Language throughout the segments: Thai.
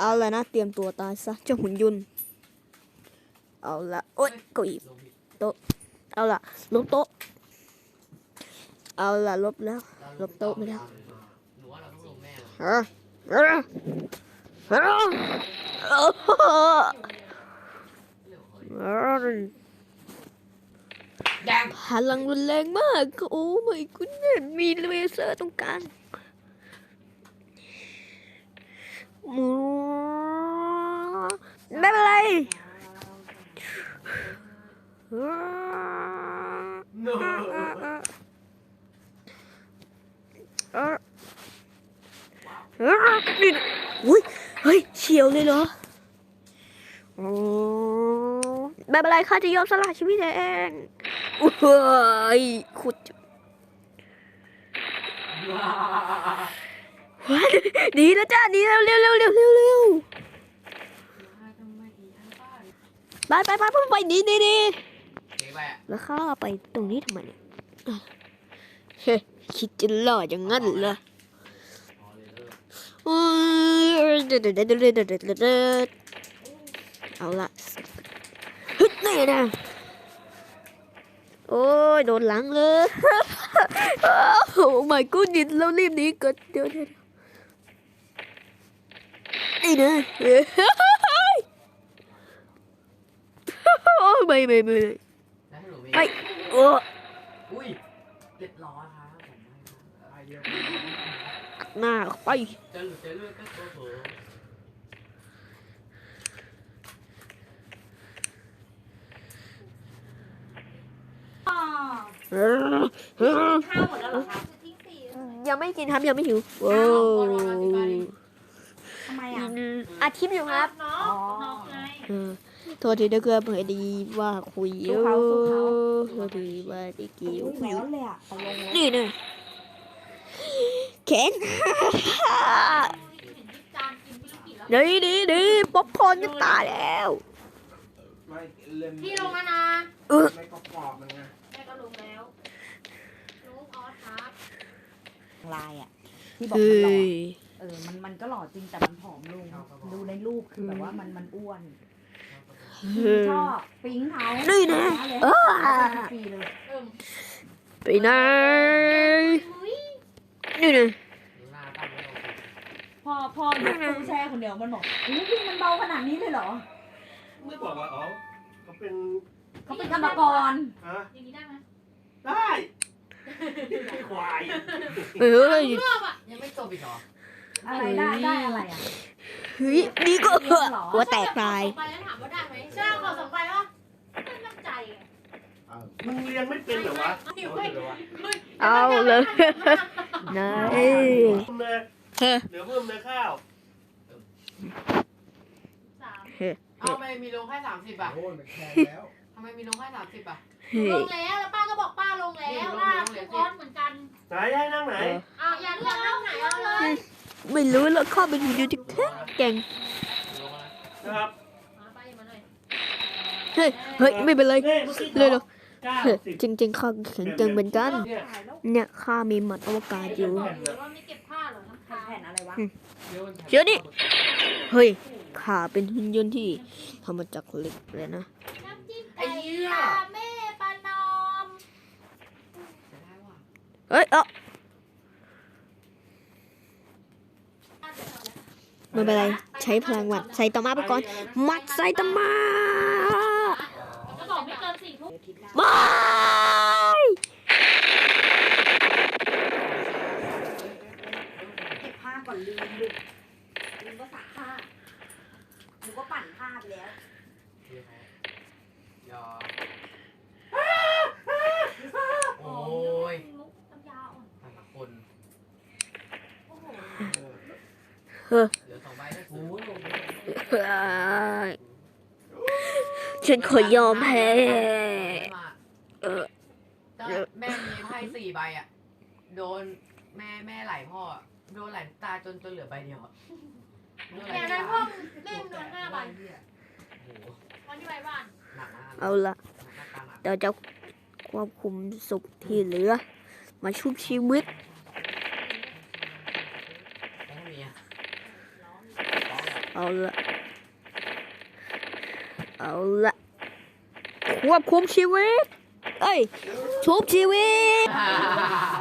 เอาละนะเตรียมตัวตายซะเจ้าหุ่นยนต์เอาละโอ๊ยเก้าอี้ลงผิดเอาละลบโต๊ะเอาละลบแล้วลบโต๊ะไม่ได้หนูว่าเราต้องลงแน่เลยเฮ้ยเฮ้ยเฮ้ยโอ้โหเร็วเฮ้ยเฮ้ยแดงพลังรุนแรงมาก โอ้ไม่คุณเนี่ยมีเลเซอร์ตรงกลางหมู ไม่เป็นไรโน้เออเออนี่อุ้ยเฮ้ยเฉียวเลยเหรอโอ้ไม่เป็นไรข้าจะยอมสละชีวิตเองอุ้ยขุด ว้ายหนีแล้วจ้าหนีแล้วเร็วเร็วเร็วเร็วเร็วไปไปไปไปไปหนีหนีหนีเก๋ไปอะแล้วข้าไปตรงนี้ทำไมเนี่ยอะเฮ้ยคิดจะหล่ออย่างนั้นเหรอพอเลยเลิกโอ้ยเด็ดเด็ดเด็ดเด็ดเด็ดเด็ดเด็ดเอาละฮึดนี่นะโอ้ยโดนหลังเลย โอ้ my goodness เรารีบหนีก่อนเดี๋ยวเดี๋ยว นี่นะเฮ้ยโอ้ยไม่ไม่ไม่แล้วให้หนูมีไปโอ้อุ้ยเรียบร้อยครับผมไปเดียวหน้าไปเจอเจอเลือดก็ตัวเผลอเออเออข้าวหมดแล้วเหรอคะยังไม่กินครับยังไม่หิวโอ้ ทำไมอะอาทิตย์อยู่ครับน้องน้องไงเออโทษทีนะเพื่อนเผื่อดีว่าคุยสู้เขาสู้เขาโทษทีว่าได้กี่อุ้ยคุยแล้วเลยอะตกลงแล้วนี่นะแข็งดีดีดีป๊อปคอร์นจะตายแล้วไม่เล่มพี่ลงแล้วนะเออไม่ก็ปอบมันไงแม่ก็ลงแล้วลุงออสครับลายอะที่บอกเฮ้มันหล่อย เออ มันมันก็หล่อจริงแต่มันผอมลง ดูในรูปคือแบบว่ามันมันอ้วนเออชอบปิ๊งเขานี่นะเลยเออฟรีเลยไปไหนนี่นะหน้าตั้งไม่ลงพอพอยกตู้แช่คนเดียวมันบอกอุ้ยพี่มันเบาขนาดนี้เลยเหรอไม่บอกว่าอ๋อเขาเป็นเขาเป็นกรรมกรฮะอย่างนี้ได้ไหมได้ควายเอ้ยยังไม่จบอีกเหรอ อะไรได้ได้อะไรอะเฮ้ยนี่ก็หัวแตกตาย ไปแล้วถามว่าได้ไหมใช่ขอสองใบวะไม่ตั้งใจไงมึงเรียนไม่เป็นเหรอวะเดี๋ยวเว้ยเอาเลยนายเพิ่มเลยเฮ้เหลือเพิ่มเลยข้าวสามเอาทำไมมีลงแค่สามสิบอะโอ้ยมันแข็งแล้วทำไมมีลงแค่สามสิบอะเฮ้ลยงแล้วแล้วป้าก็บอกป้าลงแล้วป้าทุกคนเหมือนกันไหนให้นั่งไหนอ้าวอยากเลือกนั่งไหนเอาเลย ไม่รู้แล้วข้าเป็นหุ่นยนต์ที่แข็งแกร่งลงแล้วนะครับมาไปมาหน่อยเฮ้ยเฮ้ยไม่เป็นไรเฮ้ยเมื่อกี้เลยเหรอเก้าเฮ้ยสิบจริงๆข้าแข็งแกร่งเหมือนกัน เนี่ยเนี่ยข้ามีหมัดอวกาศอยู่หรือว่าไม่เก็บผ้าเหรอน้ำค้างแผ่นอะไรวะเดี๋ยวนี่เฮ้ยข้าเป็นหุ่นยนต์ที่ทำมาจากเหล็กเลยนะน้ำจิ้มไอ้ไก่เหี้ยตาแม่ปานอมจะได้ว่ะเฮ้ยเอ้า ไม่เป็นไรใช้พลังหมัดใส่ตามาไปก่อนหมัดใส่ตามาจะบอกไม่เกินสี่ทุ่มไม่เก็บผ้าก่อนลืมลืมลืมก็ซักผ้าหรือว่าปั่นผ้าไปแล้วยอโอ้ยมุกน้ำยาอ่อนแต่ละคนโอ้โหเหลือสองใบนะกู เฮ้ย ฉันขอยอมแพ้เออแม่มีไพ่สี่ใบอะ โดนแม่แม่ไหลพ่อ โดนไหลตาจนจนเหลือใบเดียวอะโดไหลอย่างนั้นพ่อเล่นโดนห้าใบโอ้โหวันที่ไปบ้านเอาละเดี๋ยวจะควบคุมสุขที่เหลือ มาชุบชีวิตเอาละ เอาละควบคุมชีวิต เอ้ยชุบชีวิต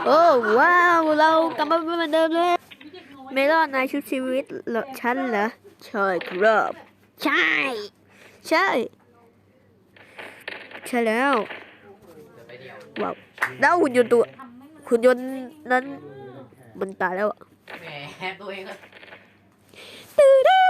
โอ้ว้าว เรากลับมาเป็นเหมือนเดิมเลยเมลอนนายชุบชีวิตเหรอฉันเหรอใช่ครับใช่ ใช่ ใช่แล้วเดี๋ยวไปเดียวว้าวแล้วหุ่นยนต์ตัวหุ่นยนต์นั้นมันตายแล้วอะแหมตัวเองก็ตื้อด้า